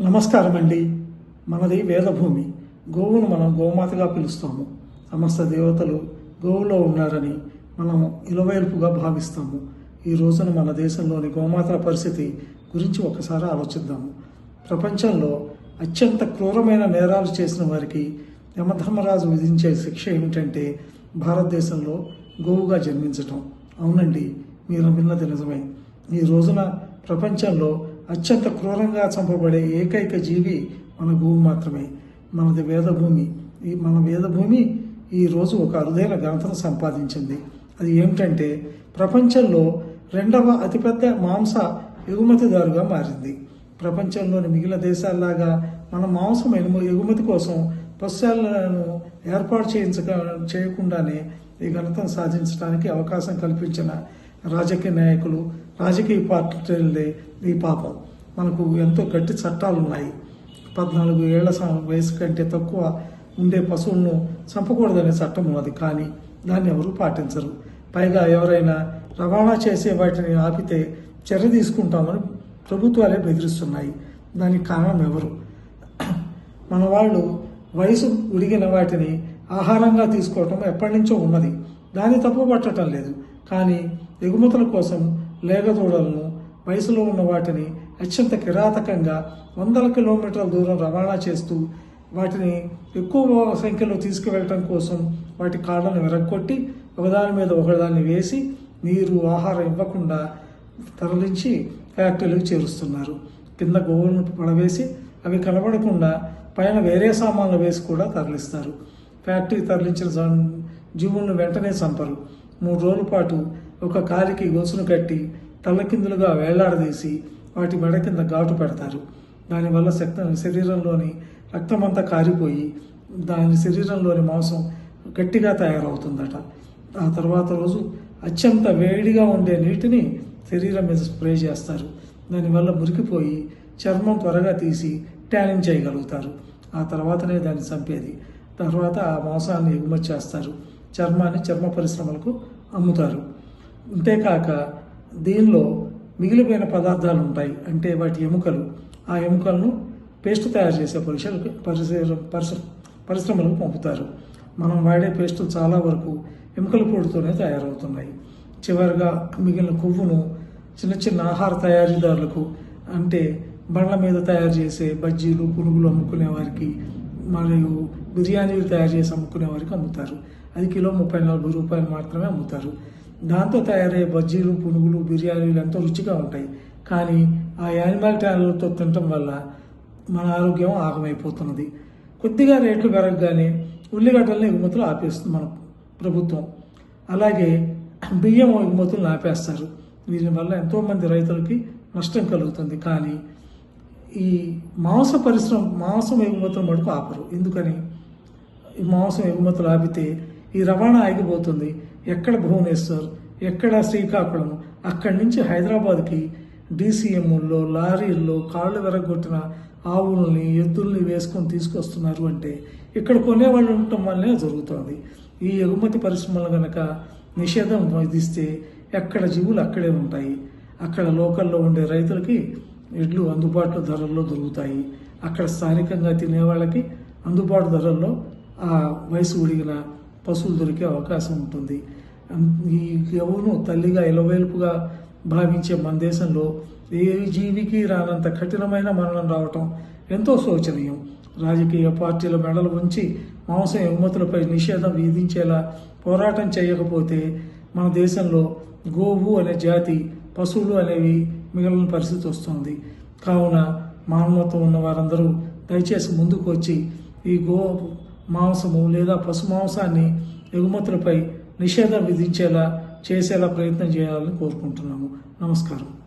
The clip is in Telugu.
నమస్కారం అండి మనది వేదభూమి. గోవును మనం గోమాతగా పిలుస్తాము. సమస్త దేవతలు గోవులో ఉన్నారని మనం ఇలవేల్పుగా భావిస్తాము. ఈ రోజున మన దేశంలోని గోమాతల పరిస్థితి గురించి ఒకసారి ఆలోచిద్దాము ప్రపంచంలో అత్యంత క్రూరమైన నేరాలు చేసిన వారికి యమధర్మరాజు విధించే శిక్ష ఏమిటంటే భారతదేశంలో గోవుగా జన్మించటం. అవునండి మీరు విన్నది నిజమే. ఈ రోజున ప్రపంచంలో అత్యంత క్రూరంగా చంపబడే ఏకైక జీవి మన భూమి మాత్రమే. మనది వేదభూమి. ఈ మన వేదభూమి ఈ రోజు ఒక అరుదైన ఘనతను సంపాదించింది. అది ఏమిటంటే ప్రపంచంలో రెండవ అతిపెద్ద మాంస ఎగుమతిదారుగా మారింది. ప్రపంచంలోని మిగిలిన దేశాల్లాగా మన మాంసం ఎగుమ- ఎగుమతి కోసం పశ్చాలను ఏర్పాటు చేయించక చేయకుండానే ఈ ఘనతను సాధించడానికి అవకాశం కల్పించిన రాజకీయ నాయకులు రాజకీయ పార్టీలే ఈ పాపం. మనకు ఎంతో గట్టి చట్టాలు ఉన్నాయి పద్నాలుగు ఏళ్ళ సం- వయసు కంటే తక్కువ ఉండే పశువులను చంపకూడదనే చట్టం ఉన్నది. కానీ దాన్ని ఎవరు పాటించరు. పైగా ఎవరైనా రవాణా చేసే వాటిని ఆపితే చర్య తీసుకుంటామని ప్రభుత్వాలే బెదిరిస్తున్నాయి. దానికి కారణం ఎవరు? మన వాళ్ళు వయసు ఉడిగిన వాటిని ఆహారంగా తీసుకోవటం ఎప్పటి నుంచో ఉన్నది. దాన్ని తప్పు పట్టడం లేదు. కానీ ఎగుమతుల కోసం లేగదూడలను వయసులో ఉన్న వాటిని అత్యంత కిరాతకంగా వందల కిలోమీటర్ల దూరం రవాణా చేస్తూ వాటిని ఎక్కువ సంఖ్యలో తీసుకువెళ్ళటం కోసం వాటి కాళ్ళను విరగొట్టి ఒకదాని మీద ఒకదాన్ని వేసి నీరు ఆహారం ఇవ్వకుండా తరలించి ఫ్యాక్టరీలకు చేరుస్తున్నారు. కింద గోవులను పడవేసి అవి కనబడకుండా పైన వేరే సామాన్లు వేసి కూడా తరలిస్తారు. ఫ్యాక్టరీ తరలించిన జన్- జీవులను వెంటనే చంపరు. మూడు రోజుల పాటు ఒక కాలికి గొలుసును కట్టి తలకిందులుగా వేలాడదీసి వాటి మెడ కింద ఘాటు పెడతారు. దానివల్ల శక్త శరీరంలోని రక్తమంతా కారిపోయి దాని శరీరంలోని మాంసం గట్టిగా తయారవుతుందట. ఆ తర్వాత రోజు అత్యంత వేడిగా ఉండే నీటిని శరీరం మీద స్ప్రే చేస్తారు. దానివల్ల మురికిపోయి చర్మం త్వరగా తీసి ట్యానింగ్ చేయగలుగుతారు. ఆ తర్వాతనే దాన్ని చంపేది. తర్వాత ఆ మాంసాన్ని ఎగుమతి చేస్తారు. చర్మాన్ని చర్మ పరిశ్రమలకు అమ్ముతారు. అంతేకాక దీనిలో మిగిలిపోయిన పదార్థాలు ఉంటాయి. అంటే వాటి ఎముకలు. ఆ ఎముకలను పేస్ట్ తయారు చేసే పరిశ్రమ పరిశ్రమ పరిశ్రమ పరిశ్రమలకు పంపుతారు. మనం వాడే పేస్టు చాలా వరకు ఎముకల పొడితోనే తయారవుతున్నాయి. చివరిగా మిగిలిన కొవ్వును చిన్న చిన్న ఆహార తయారీదారులకు అంటే బండ్ల మీద తయారు చేసే బజ్జీలు పునుగులు అమ్ముకునే వారికి మరియు బిర్యానీలు తయారు చేసి అమ్ముకునే వారికి అమ్ముతారు. అది కిలో ముప్పై నలభై రూపాయలు మాత్రమే అమ్ముతారు. దాంతో తయారయ్యే బజ్జీలు పునుగులు బిర్యానీలు ఎంతో రుచిగా ఉంటాయి. కానీ ఆ యానిమల్ ట్యాలతో తినటం వల్ల మన ఆరోగ్యం ఆగమైపోతున్నది. కొద్దిగా రేట్లు పెరగగానే ఉల్లిగడ్డలను ఎగుమతులు ఆపేస్తుంది మన ప్రభుత్వం. అలాగే బియ్యం ఎగుమతులను ఆపేస్తారు. దీనివల్ల ఎంతోమంది రైతులకి నష్టం కలుగుతుంది. కానీ ఈ మాంస పరిశ్రమ మాంసం ఎగుమతులు మటుకు ఆపరు. ఎందుకని? ఈ మాంసం ఎగుమతులు ఆపితే ఈ రవాణా ఆగిపోతుంది. ఎక్కడ భువనేశ్వర్? ఎక్కడ శ్రీకాకుళం? అక్కడి నుంచి హైదరాబాద్కి డీసీఎంలో లారీల్లో కాళ్ళు విరగొట్టిన ఆవుల్ని ఎద్దుల్ని వేసుకొని తీసుకొస్తున్నారు అంటే ఇక్కడ కొనేవాళ్ళు ఉండటం వల్లనే జరుగుతుంది. ఈ ఎగుమతి పరిశ్రమలు కనుక నిషేధం విధిస్తే ఎక్కడ జీవులు అక్కడే ఉంటాయి. అక్కడ లోకల్లో ఉండే రైతులకి ఎడ్లు అందుబాటులో ధరల్లో దొరుకుతాయి. అక్కడ స్థానికంగా తినే వాళ్ళకి అందుబాటు ధరల్లో ఆ వయసు ఉడిగిన పశువులు దొరికే అవకాశం ఉంటుంది. ఈ గవును తల్లిగా ఇలవేల్పుగా భావించే మన దేశంలో ఏ జీవికి రానంత కఠినమైన మరణం రావటం ఎంతో శోచనీయం. రాజకీయ పార్టీల మెడలు ఉంచి మాంసం ఎగుమతులపై నిషేధం విధించేలా పోరాటం చేయకపోతే మన దేశంలో గోవు అనే జాతి పశువులు అనేవి మిగిలిన పరిస్థితి వస్తుంది. కావున మానవత్వం ఉన్న వారందరూ దయచేసి ముందుకు వచ్చి ఈ గో మాంసము లేదా పశు మాంసాన్ని ఎగుమతులపై నిషేధం విధించేలా చేసేలా ప్రయత్నం చేయాలని కోరుకుంటున్నాము. నమస్కారం.